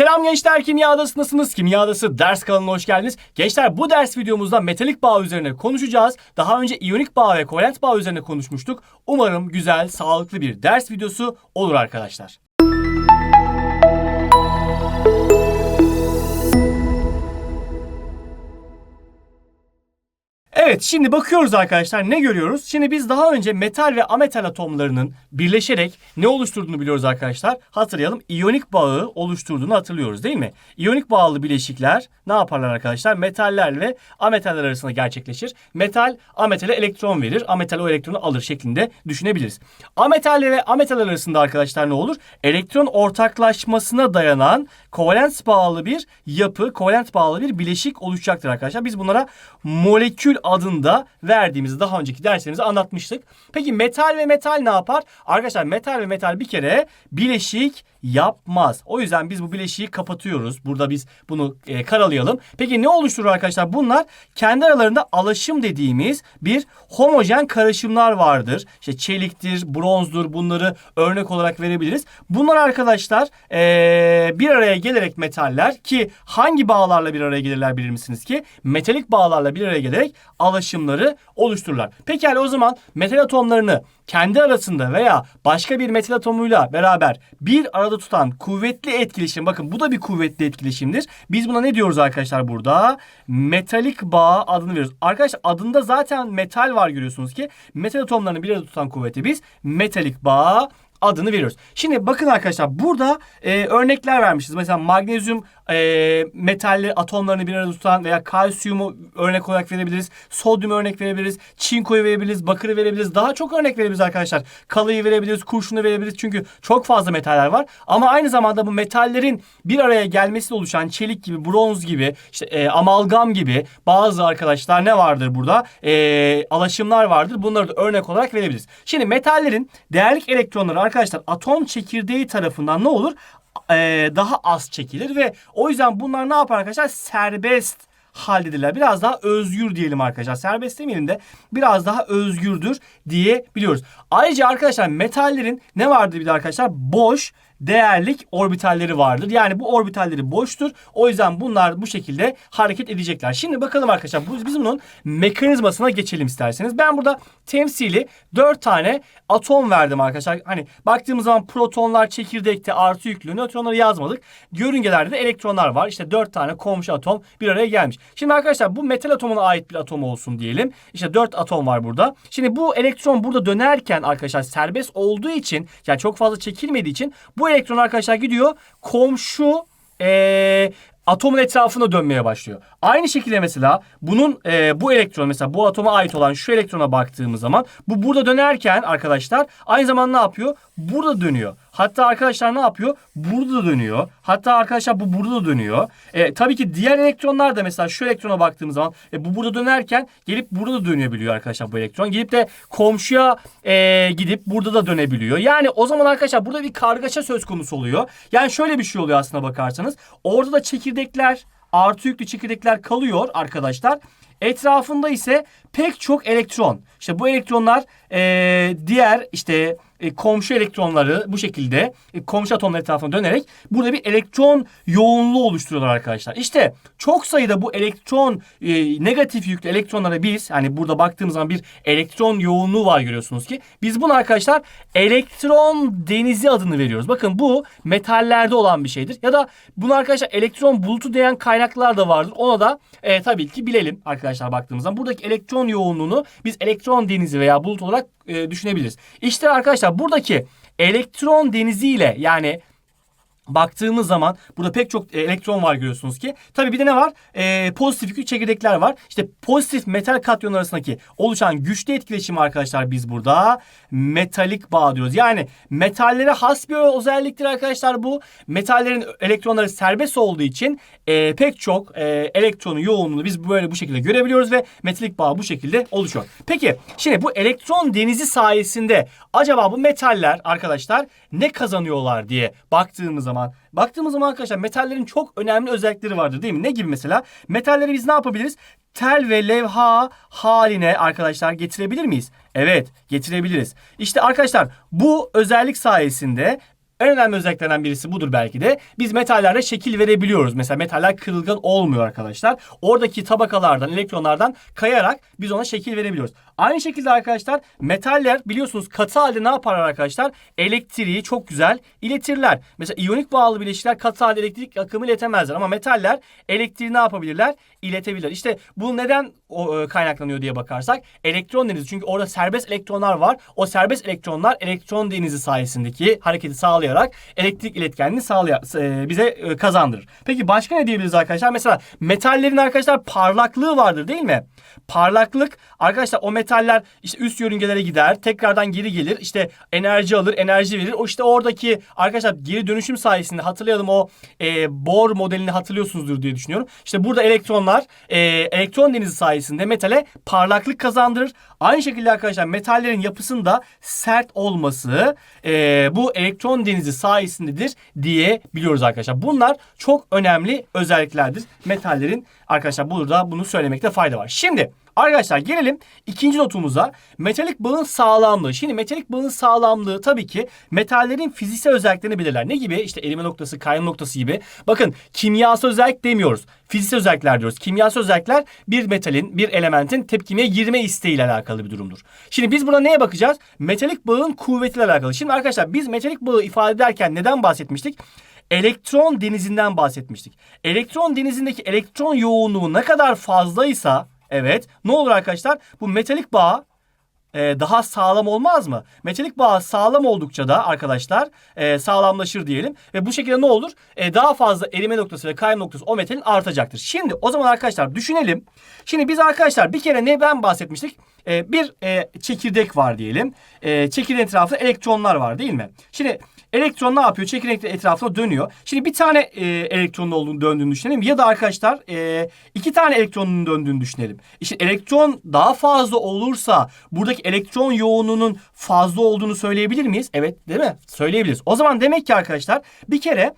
Selam gençler Kimyadasınız. Kimyadası ders kanalına hoş geldiniz. Gençler bu ders videomuzda metalik bağ üzerine konuşacağız. Daha önce iyonik bağ ve kovalent bağ üzerine konuşmuştuk. Umarım güzel, sağlıklı bir ders videosu olur arkadaşlar. Evet şimdi bakıyoruz arkadaşlar ne görüyoruz? Şimdi biz daha önce metal ve ametal atomlarının birleşerek ne oluşturduğunu biliyoruz arkadaşlar. Hatırlayalım iyonik bağı oluşturduğunu hatırlıyoruz değil mi? İyonik bağlı bileşikler ne yaparlar arkadaşlar? Metaller ve ametaller arasında gerçekleşir. Metal ametale elektron verir. Ametal o elektronu alır şeklinde düşünebiliriz. Ametal ve ametaller arasında arkadaşlar ne olur? Elektron ortaklaşmasına dayanan kovalent bağlı bir yapı, kovalent bağlı bir bileşik oluşacaktır arkadaşlar. Biz bunlara molekül adında verdiğimiz daha önceki derslerimizde anlatmıştık. Peki metal ve metal ne yapar? Arkadaşlar metal ve metal bir kere bileşik yapmaz. O yüzden biz bu bileşiği kapatıyoruz. Burada biz bunu e, karalayalım. Peki ne oluşturur arkadaşlar? Bunlar kendi aralarında alaşım dediğimiz bir homojen karışımlar vardır. İşte çeliktir, bronzdur bunları örnek olarak verebiliriz. Bunlar arkadaşlar e, bir araya gelerek metaller ki hangi bağlarla bir araya gelirler bilir misiniz ki? Metalik bağlarla bir araya gelerek alaşımları oluştururlar. Pekala o zaman metal atomlarını kendi arasında veya başka bir metal atomuyla beraber bir arada tutan kuvvetli etkileşim. Bakın bu da bir kuvvetli etkileşimdir. Biz buna ne diyoruz arkadaşlar burada? Metalik bağ adını veriyoruz. Arkadaşlar adında zaten metal var görüyorsunuz ki. Metal atomlarını bir arada tutan kuvveti biz metalik bağ adını veriyoruz. Şimdi bakın arkadaşlar burada e, örnekler vermişiz. Mesela magnezyum e, metalli atomlarını bir arada tutan veya kalsiyumu örnek olarak verebiliriz. Sodyum örnek verebiliriz. Çinkoyu verebiliriz. Bakırı verebiliriz. Daha çok örnek verebiliriz arkadaşlar. Kalıyı verebiliriz. Kurşunu verebiliriz. Çünkü çok fazla metaller var. Ama aynı zamanda bu metallerin bir araya gelmesiyle oluşan çelik gibi, bronz gibi, işte e, amalgam gibi bazı arkadaşlar ne vardır burada? E, alaşımlar vardır. Bunları da örnek olarak verebiliriz. Şimdi metallerin değerlik elektronları arkadaşlar atom çekirdeği tarafından ne olur? Ee, daha az çekilir ve o yüzden bunlar ne yapar arkadaşlar? Serbest haldedirler. Biraz daha özgür diyelim arkadaşlar. Serbest demeyelim de biraz daha özgürdür diye biliyoruz. Ayrıca arkadaşlar metallerin ne vardır bir de arkadaşlar? Boş değerlik orbitalleri vardır. Yani bu orbitalleri boştur. O yüzden bunlar bu şekilde hareket edecekler. Şimdi bakalım arkadaşlar biz bunun mekanizmasına geçelim isterseniz. Ben burada temsili 4 tane atom verdim arkadaşlar. Hani baktığımız zaman protonlar çekirdekte artı yüklü nötronları yazmadık. Yörüngelerde de elektronlar var. İşte 4 tane komşu atom bir araya gelmiş. Şimdi arkadaşlar bu metal atomuna ait bir atom olsun diyelim. İşte 4 atom var burada. Şimdi bu elektron burada dönerken arkadaşlar serbest olduğu için yani çok fazla çekilmediği için bu elektron arkadaşlar gidiyor komşu ee, atomun etrafında dönmeye başlıyor. Aynı şekilde mesela bunun e, bu elektron mesela bu atoma ait olan şu elektrona baktığımız zaman bu burada dönerken arkadaşlar aynı zamanda ne yapıyor? Burada dönüyor. Hatta arkadaşlar ne yapıyor? Burada da dönüyor. Hatta arkadaşlar bu burada da dönüyor. E, tabii ki diğer elektronlar da mesela şu elektrona baktığımız zaman e, bu burada dönerken gelip burada da dönebiliyor arkadaşlar bu elektron. Gelip de komşuya e, gidip burada da dönebiliyor. Yani o zaman arkadaşlar burada bir kargaşa söz konusu oluyor. Yani şöyle bir şey oluyor aslına bakarsanız. Orada da çekirdekler artı yüklü çekirdekler kalıyor arkadaşlar. Etrafında ise pek çok elektron. İşte bu elektronlar e, diğer işte e, komşu elektronları bu şekilde e, komşu atomlar etrafına dönerek burada bir elektron yoğunluğu oluşturuyorlar arkadaşlar. İşte çok sayıda bu elektron e, negatif yüklü elektronlara biz hani burada baktığımız zaman bir elektron yoğunluğu var görüyorsunuz ki biz bunu arkadaşlar elektron denizi adını veriyoruz. Bakın bu metallerde olan bir şeydir. Ya da bunu arkadaşlar elektron bulutu diyen kaynaklar da vardır. Ona da e, tabii ki bilelim arkadaşlar baktığımız zaman. Buradaki elektron yoğunluğunu biz elektron denizi veya bulut olarak e, düşünebiliriz. İşte arkadaşlar buradaki elektron deniziyle yani baktığımız zaman burada pek çok e, elektron var görüyorsunuz ki. Tabii bir de ne var? E, pozitif yüklü çekirdekler var. İşte pozitif metal katyon arasındaki oluşan güçlü etkileşim arkadaşlar biz burada metalik bağ diyoruz. Yani metallere has bir özelliktir arkadaşlar bu. Metallerin elektronları serbest olduğu için e, pek çok e, elektronun yoğunluğunu biz böyle bu şekilde görebiliyoruz ve metalik bağ bu şekilde oluşuyor. Peki şimdi bu elektron denizi sayesinde acaba bu metaller arkadaşlar ne kazanıyorlar diye baktığımız zaman zaman baktığımız zaman arkadaşlar metallerin çok önemli özellikleri vardır değil mi? Ne gibi mesela? Metalleri biz ne yapabiliriz? Tel ve levha haline arkadaşlar getirebilir miyiz? Evet getirebiliriz. İşte arkadaşlar bu özellik sayesinde En önemli özelliklerinden birisi budur belki de. Biz metallerde şekil verebiliyoruz. Mesela metaller kırılgan olmuyor arkadaşlar. Oradaki tabakalardan, elektronlardan kayarak biz ona şekil verebiliyoruz. Aynı şekilde arkadaşlar metaller biliyorsunuz katı halde ne yaparlar arkadaşlar? Elektriği çok güzel iletirler. Mesela iyonik bağlı bileşikler katı halde elektrik akımı iletemezler ama metaller elektriği ne yapabilirler? İletebilirler. İşte bu neden e, kaynaklanıyor diye bakarsak elektron denizi çünkü orada serbest elektronlar var. O serbest elektronlar elektron denizi sayesindeki hareketi sağlayarak elektrik iletkenliğini sağlaya, e, bize e, kazandırır. Peki başka ne diyebiliriz arkadaşlar? Mesela metallerin arkadaşlar parlaklığı vardır değil mi? Parlaklık arkadaşlar o metaller işte üst yörüngelere gider, tekrardan geri gelir. işte enerji alır, enerji verir. O işte oradaki arkadaşlar geri dönüşüm sayesinde hatırlayalım o e, Bohr modelini hatırlıyorsunuzdur diye düşünüyorum. İşte burada elektronlar e, elektron denizi sayesinde metale parlaklık kazandırır. Aynı şekilde arkadaşlar metallerin yapısında sert olması e, bu elektron denizi sayesindedir diye biliyoruz arkadaşlar. Bunlar çok önemli özelliklerdir metallerin arkadaşlar burada bunu söylemekte fayda var. Şimdi Arkadaşlar gelelim ikinci notumuza. Metalik bağın sağlamlığı. Şimdi metalik bağın sağlamlığı tabii ki metallerin fiziksel özelliklerini belirler. Ne gibi? İşte erime noktası, kayma noktası gibi. Bakın kimyasal özellik demiyoruz. Fiziksel özellikler diyoruz. Kimyasal özellikler bir metalin, bir elementin tepkimeye girme isteğiyle alakalı bir durumdur. Şimdi biz burada neye bakacağız? Metalik bağın kuvvetiyle alakalı. Şimdi arkadaşlar biz metalik bağı ifade ederken neden bahsetmiştik? elektron denizinden bahsetmiştik. Elektron denizindeki elektron yoğunluğu ne kadar fazlaysa evet ne olur arkadaşlar? Bu metalik bağ e, daha sağlam olmaz mı? Metalik bağ sağlam oldukça da arkadaşlar e, sağlamlaşır diyelim. Ve bu şekilde ne olur? E, daha fazla erime noktası ve kayma noktası o metalin artacaktır. Şimdi o zaman arkadaşlar düşünelim. Şimdi biz arkadaşlar bir kere ne ben bahsetmiştik? E, bir e, çekirdek var diyelim. E, çekirdeğin etrafında elektronlar var değil mi? Şimdi Elektron ne yapıyor? Çekirdek etrafına dönüyor. Şimdi bir tane e, elektronun olduğunu döndüğünü düşünelim. Ya da arkadaşlar e, iki tane elektronun döndüğünü düşünelim. İşte elektron daha fazla olursa buradaki elektron yoğunluğunun fazla olduğunu söyleyebilir miyiz? Evet değil mi? Söyleyebiliriz. O zaman demek ki arkadaşlar bir kere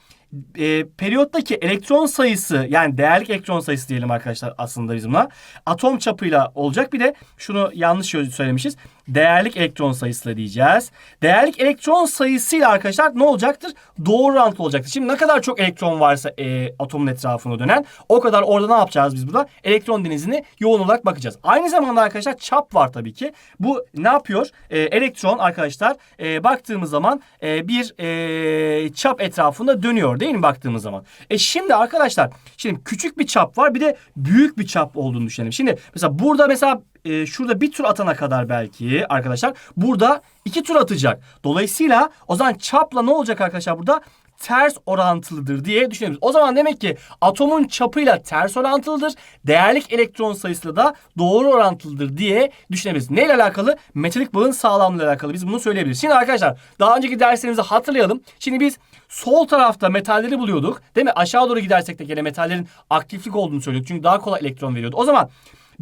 e, periyottaki elektron sayısı yani değerlik elektron sayısı diyelim arkadaşlar aslında biz buna. Atom çapıyla olacak. Bir de şunu yanlış söylemişiz. Değerlik elektron sayısıyla diyeceğiz. Değerlik elektron sayısıyla arkadaşlar ne olacaktır? Doğru orantılı olacaktır. Şimdi ne kadar çok elektron varsa e, atomun etrafına dönen o kadar orada ne yapacağız biz burada? Elektron denizini yoğun olarak bakacağız. Aynı zamanda arkadaşlar çap var tabii ki. Bu ne yapıyor? E, elektron arkadaşlar e, baktığımız zaman e, bir e, çap etrafında dönüyor değil mi baktığımız zaman? E şimdi arkadaşlar şimdi küçük bir çap var bir de büyük bir çap olduğunu düşünelim. Şimdi mesela burada mesela e, şurada bir tur atana kadar belki arkadaşlar burada iki tur atacak. Dolayısıyla o zaman çapla ne olacak arkadaşlar burada? Ters orantılıdır diye düşünebiliriz. O zaman demek ki atomun çapıyla ters orantılıdır. Değerlik elektron sayısıyla da doğru orantılıdır diye düşünebiliriz. Neyle alakalı? Metalik bağın sağlamlığıyla alakalı. Biz bunu söyleyebiliriz. Şimdi arkadaşlar daha önceki derslerimizi hatırlayalım. Şimdi biz sol tarafta metalleri buluyorduk. Değil mi? Aşağı doğru gidersek de gene metallerin aktiflik olduğunu söylüyorduk. Çünkü daha kolay elektron veriyordu. O zaman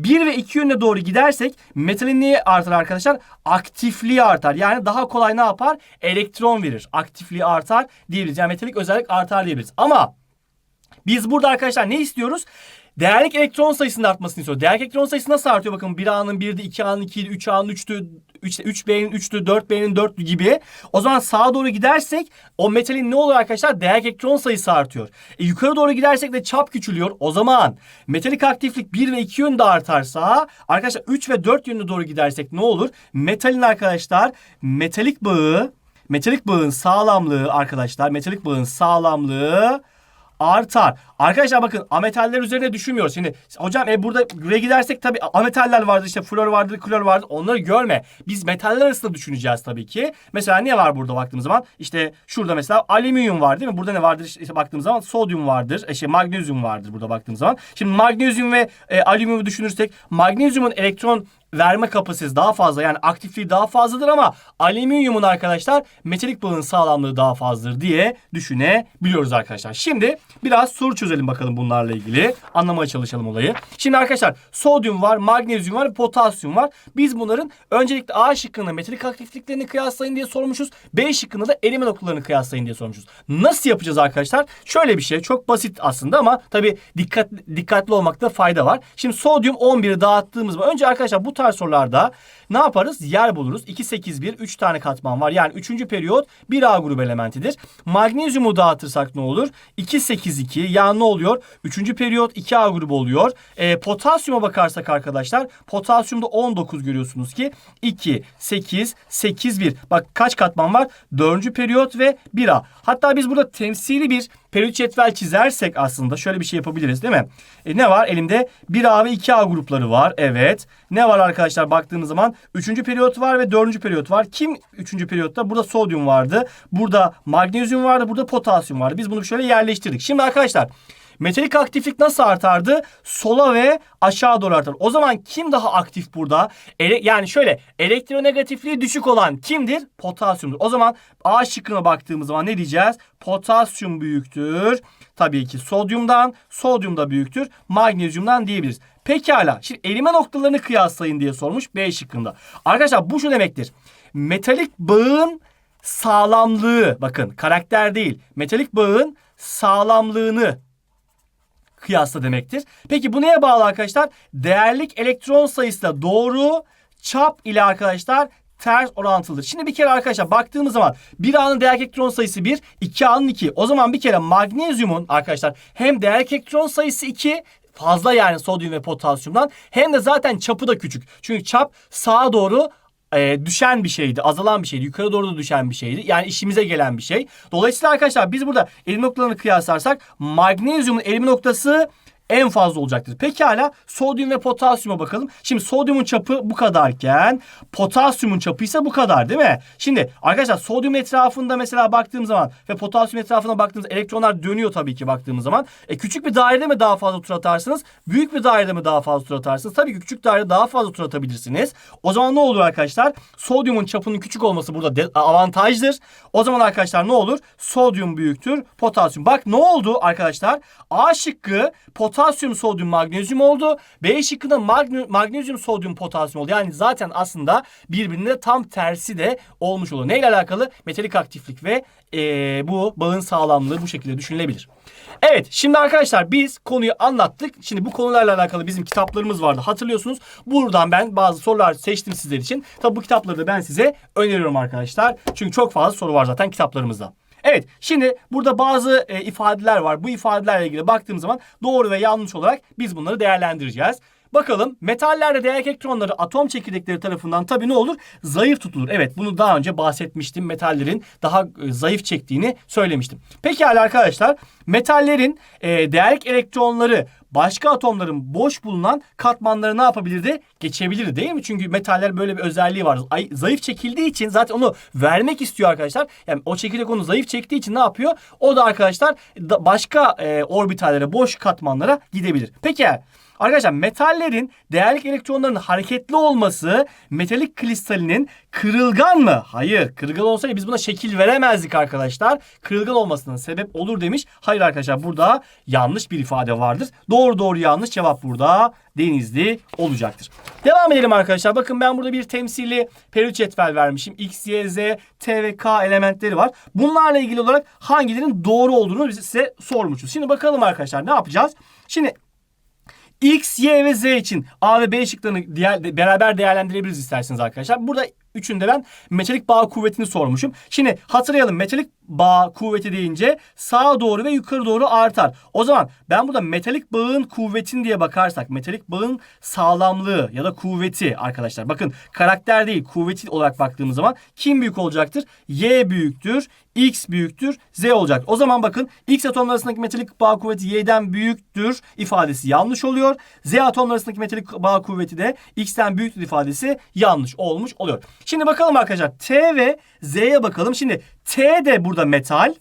1 ve 2 yönüne doğru gidersek metalin neyi artar arkadaşlar? Aktifliği artar. Yani daha kolay ne yapar? Elektron verir. Aktifliği artar diyebiliriz. Yani metalik özellik artar diyebiliriz. Ama biz burada arkadaşlar ne istiyoruz? Değerlik elektron sayısının artmasını istiyor. Değerlik elektron sayısı nasıl artıyor? Bakın 1 A'nın 1'di, 2 A'nın 2'ydi, 3 A'nın 3'tü, 3, 3B'nin 3'tü, 4B'nin 4'tü gibi. O zaman sağa doğru gidersek o metalin ne olur arkadaşlar? Değerlik elektron sayısı artıyor. E, yukarı doğru gidersek de çap küçülüyor. O zaman metalik aktiflik 1 ve 2 yönde artarsa arkadaşlar 3 ve 4 yönde doğru gidersek ne olur? Metalin arkadaşlar metalik bağı metalik bağın sağlamlığı arkadaşlar metalik bağın sağlamlığı artar. Arkadaşlar bakın ametaller üzerine düşünmüyoruz. Şimdi hocam e burada buraya gidersek tabii ametaller vardır işte flor vardır klor vardır onları görme. Biz metaller arasında düşüneceğiz tabii ki. Mesela ne var burada baktığımız zaman? İşte şurada mesela alüminyum var değil mi? Burada ne vardır? İşte baktığımız zaman sodyum vardır. E, şey magnezyum vardır burada baktığımız zaman. Şimdi magnezyum ve e, alüminyumu düşünürsek magnezyumun elektron verme kapasitesi daha fazla yani aktifliği daha fazladır ama alüminyumun arkadaşlar metalik bağın sağlamlığı daha fazladır diye düşünebiliyoruz arkadaşlar. Şimdi biraz soru çözelim bakalım bunlarla ilgili. Anlamaya çalışalım olayı. Şimdi arkadaşlar sodyum var, magnezyum var, potasyum var. Biz bunların öncelikle A şıkkında metalik aktifliklerini kıyaslayın diye sormuşuz. B şıkkında da erime noktalarını kıyaslayın diye sormuşuz. Nasıl yapacağız arkadaşlar? Şöyle bir şey çok basit aslında ama tabii dikkat, dikkatli olmakta fayda var. Şimdi sodyum 11'i dağıttığımız zaman önce arkadaşlar bu tarz sorularda ne yaparız? Yer buluruz. 2, 8, 1, 3 tane katman var. Yani 3. periyot 1A grubu elementidir. Magnezyumu dağıtırsak ne olur? 2, 8, 2. Yani ne oluyor? 3. periyot 2A grubu oluyor. E, potasyuma bakarsak arkadaşlar potasyumda 19 görüyorsunuz ki 2, 8, 8, 1. Bak kaç katman var? 4. periyot ve 1A. Hatta biz burada temsili bir periyot cetvel çizersek aslında şöyle bir şey yapabiliriz değil mi? E, ne var? Elimde 1A ve 2A grupları var. Evet. Ne var arkadaşlar baktığımız zaman 3. periyot var ve 4. periyot var. Kim 3. periyotta? Burada sodyum vardı. Burada magnezyum vardı. Burada potasyum vardı. Biz bunu şöyle yerleştirdik. Şimdi arkadaşlar Metalik aktiflik nasıl artardı? Sola ve aşağı doğru artar. O zaman kim daha aktif burada? Ele, yani şöyle elektronegatifliği düşük olan kimdir? Potasyumdur. O zaman A şıkkına baktığımız zaman ne diyeceğiz? Potasyum büyüktür. Tabii ki sodyumdan, sodyum da büyüktür. Magnezyumdan diyebiliriz. Pekala. Şimdi erime noktalarını kıyaslayın diye sormuş B şıkkında. Arkadaşlar bu şu demektir. Metalik bağın sağlamlığı bakın karakter değil. Metalik bağın sağlamlığını kıyasla demektir. Peki bu neye bağlı arkadaşlar? Değerlik elektron sayısı da doğru çap ile arkadaşlar ters orantılıdır. Şimdi bir kere arkadaşlar baktığımız zaman bir A'nın değerlik elektron sayısı 1, 2 A'nın 2. O zaman bir kere magnezyumun arkadaşlar hem değerlik elektron sayısı 2 fazla yani sodyum ve potasyumdan hem de zaten çapı da küçük. Çünkü çap sağa doğru e, düşen bir şeydi, azalan bir şeydi, yukarı doğru da düşen bir şeydi. Yani işimize gelen bir şey. Dolayısıyla arkadaşlar biz burada erim noktalarını kıyaslarsak magnezyumun erim noktası en fazla olacaktır. Pekala sodyum ve potasyuma bakalım. Şimdi sodyumun çapı bu kadarken potasyumun çapı ise bu kadar değil mi? Şimdi arkadaşlar sodyum etrafında mesela baktığım zaman ve potasyum etrafına baktığımız elektronlar dönüyor tabii ki baktığımız zaman. E, küçük bir dairede mi daha fazla tur atarsınız? Büyük bir dairede mi daha fazla tur atarsınız? Tabii ki küçük dairede daha fazla tur atabilirsiniz. O zaman ne olur arkadaşlar? Sodyumun çapının küçük olması burada avantajdır. O zaman arkadaşlar ne olur? Sodyum büyüktür potasyum. Bak ne oldu arkadaşlar? A şıkkı potasyum potasyum, sodyum, magnezyum oldu. B şıkkında magne, magnezyum, sodyum, potasyum oldu. Yani zaten aslında birbirine tam tersi de olmuş oluyor. Neyle alakalı? Metalik aktiflik ve ee, bu bağın sağlamlığı bu şekilde düşünülebilir. Evet şimdi arkadaşlar biz konuyu anlattık. Şimdi bu konularla alakalı bizim kitaplarımız vardı hatırlıyorsunuz. Buradan ben bazı sorular seçtim sizler için. Tabi bu kitapları da ben size öneriyorum arkadaşlar. Çünkü çok fazla soru var zaten kitaplarımızda. Evet şimdi burada bazı e, ifadeler var. Bu ifadelerle ilgili baktığımız zaman doğru ve yanlış olarak biz bunları değerlendireceğiz. Bakalım metallerde değerlik elektronları atom çekirdekleri tarafından tabii ne olur? Zayıf tutulur. Evet bunu daha önce bahsetmiştim. Metallerin daha e, zayıf çektiğini söylemiştim. Pekala arkadaşlar metallerin e, değerlik elektronları başka atomların boş bulunan katmanları ne yapabilirdi? Geçebilirdi değil mi? Çünkü metaller böyle bir özelliği var. Ay, zayıf çekildiği için zaten onu vermek istiyor arkadaşlar. Yani o çekirdek onu zayıf çektiği için ne yapıyor? O da arkadaşlar da başka e, orbitallere, boş katmanlara gidebilir. Peki Arkadaşlar metallerin değerlik elektronlarının hareketli olması metalik kristalinin kırılgan mı? Hayır. Kırılgan olsaydı biz buna şekil veremezdik arkadaşlar. Kırılgan olmasının sebep olur demiş. Hayır arkadaşlar burada yanlış bir ifade vardır. Doğru doğru yanlış cevap burada denizli olacaktır. Devam edelim arkadaşlar. Bakın ben burada bir temsili periyot cetvel vermişim. X, Y, Z, T ve K elementleri var. Bunlarla ilgili olarak hangilerinin doğru olduğunu size sormuşuz. Şimdi bakalım arkadaşlar ne yapacağız? Şimdi X, Y ve Z için A ve B şıklarını diğer, beraber değerlendirebiliriz isterseniz arkadaşlar. Burada üçünde ben metalik bağ kuvvetini sormuşum. Şimdi hatırlayalım metalik bağ kuvveti deyince sağa doğru ve yukarı doğru artar. O zaman ben burada metalik bağın kuvvetin diye bakarsak metalik bağın sağlamlığı ya da kuvveti arkadaşlar. Bakın karakter değil kuvveti olarak baktığımız zaman kim büyük olacaktır? Y büyüktür, X büyüktür, Z olacak. O zaman bakın X atomlar arasındaki metalik bağ kuvveti Y'den büyüktür ifadesi yanlış oluyor. Z atomlar arasındaki metalik bağ kuvveti de X'ten büyüktür ifadesi yanlış olmuş oluyor. Şimdi bakalım arkadaşlar T ve Z'ye bakalım. Şimdi T de burada metal.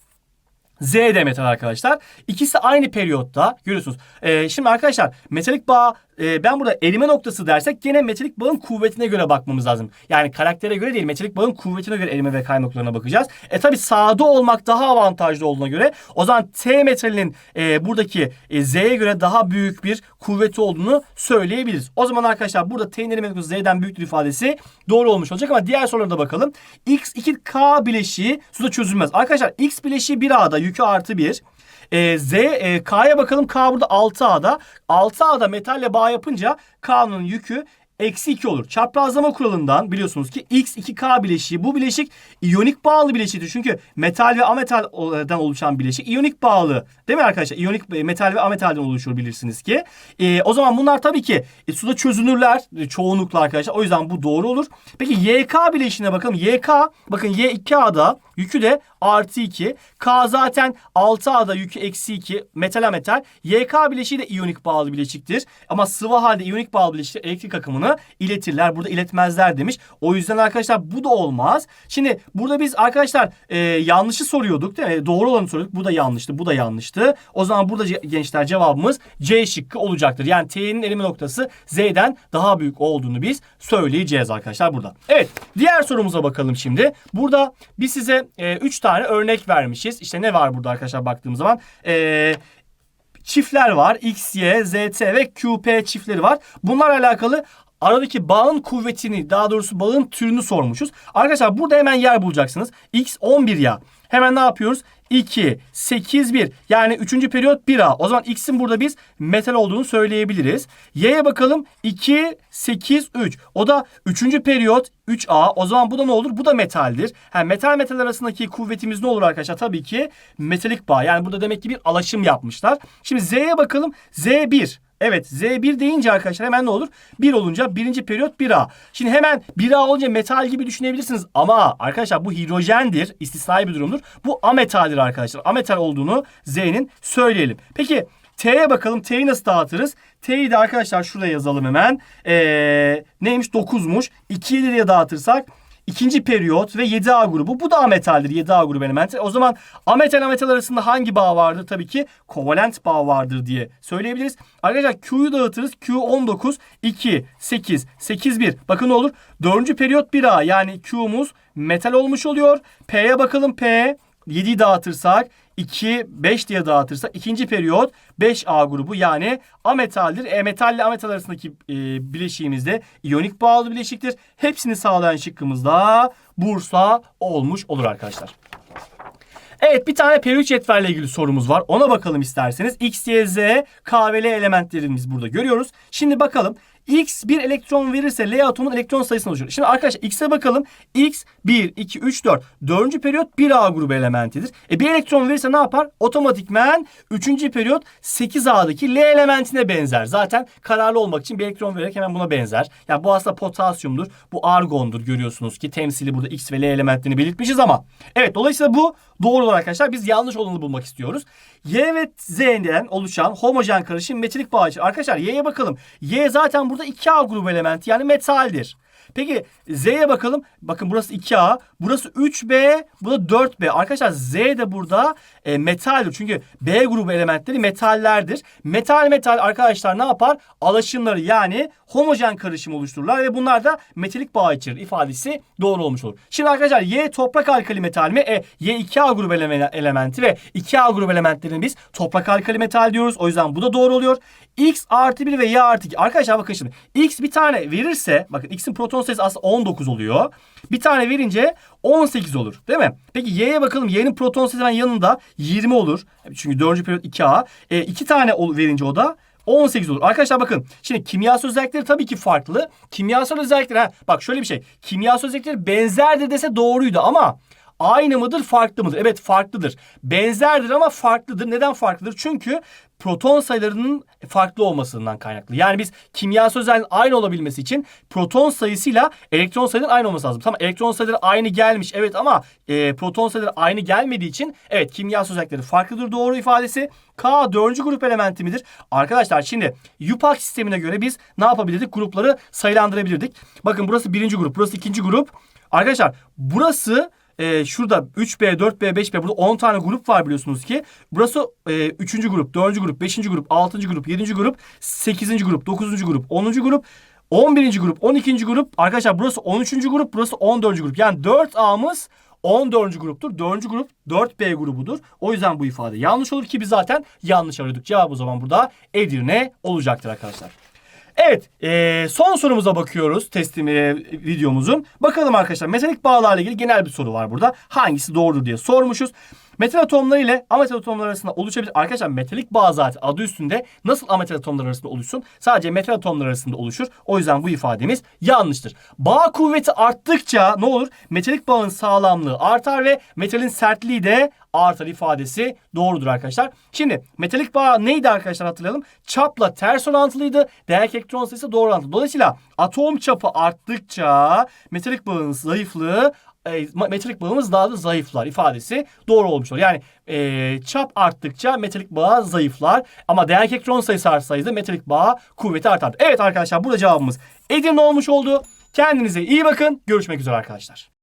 Z de metal arkadaşlar. İkisi aynı periyotta görüyorsunuz. Ee, şimdi arkadaşlar metalik bağ e, ben burada erime noktası dersek gene metalik bağın kuvvetine göre bakmamız lazım. Yani karaktere göre değil metalik bağın kuvvetine göre erime ve kay noktalarına bakacağız. E tabi sağda olmak daha avantajlı olduğuna göre o zaman T metalinin e, buradaki e, Z'ye göre daha büyük bir kuvveti olduğunu söyleyebiliriz. O zaman arkadaşlar burada T'nin erime noktası Z'den büyüktür ifadesi doğru olmuş olacak ama diğer sorulara da bakalım. X2K bileşiği suda çözülmez. Arkadaşlar X bileşiği 1A'da yükü artı 1. E, Z, e, K'ya bakalım. K burada 6A'da. 6A'da metalle bağ yapınca K'nın yükü eksi 2 olur. Çaprazlama kuralından biliyorsunuz ki X 2K bileşiği bu bileşik iyonik bağlı bileşiktir. Çünkü metal ve ametalden oluşan bileşik iyonik bağlı. Değil mi arkadaşlar? İyonik e, metal ve ametalden oluşur bilirsiniz ki. E, o zaman bunlar tabii ki e, suda çözünürler e, çoğunlukla arkadaşlar. O yüzden bu doğru olur. Peki YK bileşiğine bakalım. YK bakın Y2A'da yükü de artı 2. K zaten 6A'da yükü eksi 2. Metal metal. YK bileşiği de iyonik bağlı bileşiktir. Ama sıvı halde iyonik bağlı bileşikler elektrik akımını iletirler. Burada iletmezler demiş. O yüzden arkadaşlar bu da olmaz. Şimdi burada biz arkadaşlar e, yanlışı soruyorduk değil mi? Doğru olanı soruyorduk. Bu da yanlıştı. Bu da yanlıştı. O zaman burada gençler cevabımız C şıkkı olacaktır. Yani T'nin elime noktası Z'den daha büyük olduğunu biz söyleyeceğiz arkadaşlar burada. Evet diğer sorumuza bakalım şimdi. Burada biz size 3 tane örnek vermişiz. İşte ne var burada arkadaşlar baktığımız zaman? Eee çiftler var. X, Y, ZT ve QP çiftleri var. Bunlarla alakalı aradaki bağın kuvvetini daha doğrusu bağın türünü sormuşuz. Arkadaşlar burada hemen yer bulacaksınız. X 11 ya. Hemen ne yapıyoruz? 2, 8, 1. Yani 3. periyot 1A. O zaman X'in burada biz metal olduğunu söyleyebiliriz. Y'ye bakalım. 2, 8, 3. O da 3. periyot 3A. O zaman bu da ne olur? Bu da metaldir. Ha, metal metal arasındaki kuvvetimiz ne olur arkadaşlar? Tabii ki metalik bağ. Yani burada demek ki bir alaşım yapmışlar. Şimdi Z'ye bakalım. Z1. Evet Z1 deyince arkadaşlar hemen ne olur? 1 olunca birinci periyot 1A. Şimdi hemen 1A olunca metal gibi düşünebilirsiniz. Ama arkadaşlar bu hidrojendir. istisnai bir durumdur. Bu ametaldir arkadaşlar. Ametal olduğunu Z'nin söyleyelim. Peki T'ye bakalım. T'yi nasıl dağıtırız? T'yi de arkadaşlar şurada yazalım hemen. Ee, neymiş? 9'muş. 2'yi de dağıtırsak İkinci periyot ve 7A grubu. Bu da ametaldir 7A grubu elementi. O zaman ametal ametal arasında hangi bağ vardır? Tabii ki kovalent bağ vardır diye söyleyebiliriz. Arkadaşlar Q'yu dağıtırız. Q 19, 2, 8, 8, 1. Bakın ne olur? Dördüncü periyot 1A yani Q'muz metal olmuş oluyor. P'ye bakalım P. 7'yi dağıtırsak 2, 5 diye dağıtırsak ikinci periyot 5A grubu yani ametaldir. E metal ile ametal arasındaki e, bileşiğimiz de iyonik bağlı bileşiktir. Hepsini sağlayan şıkkımız da Bursa olmuş olur arkadaşlar. Evet bir tane periyot cetvelle ilgili sorumuz var. Ona bakalım isterseniz. X, Y, Z, K ve L elementlerimiz burada görüyoruz. Şimdi bakalım. X bir elektron verirse L atomun elektron sayısını oluşturur. Şimdi arkadaşlar X'e bakalım. X 1, 2, 3, 4. Dördüncü periyot 1A grubu elementidir. E bir elektron verirse ne yapar? Otomatikmen 3. periyot 8A'daki L elementine benzer. Zaten kararlı olmak için bir elektron vererek hemen buna benzer. Yani bu aslında potasyumdur. Bu argondur görüyorsunuz ki temsili burada X ve L elementlerini belirtmişiz ama. Evet dolayısıyla bu doğru olarak arkadaşlar biz yanlış olanı bulmak istiyoruz. Y ve Z'den oluşan homojen karışım metalik bağ için. Arkadaşlar Y'ye bakalım. Y zaten burada 2A grubu elementi yani metaldir. Peki Z'ye bakalım. Bakın burası 2A. Burası 3B. Bu da 4B. Arkadaşlar Z de burada e, metaldir. Çünkü B grubu elementleri metallerdir. Metal metal arkadaşlar ne yapar? Alaşımları yani homojen karışım oluştururlar ve bunlar da metalik bağ içerir ifadesi doğru olmuş olur. Şimdi arkadaşlar Y toprak alkali metal mi? E, Y 2A grubu eleme- elementi ve 2A grubu elementlerini biz toprak alkali metal diyoruz. O yüzden bu da doğru oluyor. X artı 1 ve Y artı 2. Arkadaşlar bakın şimdi. X bir tane verirse bakın X'in proton sayısı aslında 19 oluyor. Bir tane verince 18 olur değil mi? Peki Y'ye bakalım. Y'nin proton sayısı yanında 20 olur. Çünkü 4. periyot 2A. E, iki tane ol- verince o da 18 olur. Arkadaşlar bakın. Şimdi kimyasal özellikleri tabii ki farklı. Kimyasal özellikleri ha, bak şöyle bir şey. Kimyasal özellikleri benzerdir dese doğruydu ama Aynı mıdır, farklı mıdır? Evet farklıdır. Benzerdir ama farklıdır. Neden farklıdır? Çünkü proton sayılarının farklı olmasından kaynaklı. Yani biz kimyasal özelliğin aynı olabilmesi için proton sayısıyla elektron sayılarının aynı olması lazım. Tamam elektron sayıları aynı gelmiş evet ama e, proton sayıları aynı gelmediği için evet kimyasal özellikleri farklıdır doğru ifadesi. K dördüncü grup elementi midir? Arkadaşlar şimdi UPAC sistemine göre biz ne yapabilirdik? Grupları sayılandırabilirdik. Bakın burası birinci grup, burası ikinci grup. Arkadaşlar burası e, şurada 3B, 4B, 5B burada 10 tane grup var biliyorsunuz ki. Burası e, 3. grup, 4. grup, 5. grup, 6. grup, 7. grup, 8. grup, 9. grup, 10. grup, 11. grup, 12. grup. Arkadaşlar burası 13. grup, burası 14. grup. Yani 4A'mız 14. gruptur. 4. grup 4B grubudur. O yüzden bu ifade yanlış olur ki biz zaten yanlış arıyorduk. Cevap o zaman burada Edirne olacaktır arkadaşlar. Evet e, son sorumuza bakıyoruz testim e, videomuzun. Bakalım arkadaşlar metalik bağlarla ilgili genel bir soru var burada. Hangisi doğrudur diye sormuşuz. Metal atomları ile ametal atomlar arasında oluşabilir. Arkadaşlar metalik bağ zaten adı üstünde nasıl ametal atomlar arasında oluşsun? Sadece metal atomlar arasında oluşur. O yüzden bu ifademiz yanlıştır. Bağ kuvveti arttıkça ne olur? Metalik bağın sağlamlığı artar ve metalin sertliği de artar ifadesi doğrudur arkadaşlar. Şimdi metalik bağ neydi arkadaşlar hatırlayalım. Çapla ters orantılıydı. Değer elektron sayısı doğru orantılı. Dolayısıyla atom çapı arttıkça metalik bağın zayıflığı e, metalik bağımız daha da zayıflar ifadesi doğru olmuş olur. Yani e, çap arttıkça metalik bağ zayıflar ama değer elektron sayısı artsaydı metalik bağ kuvveti artar. Evet arkadaşlar burada cevabımız Edirne olmuş oldu. Kendinize iyi bakın. Görüşmek üzere arkadaşlar.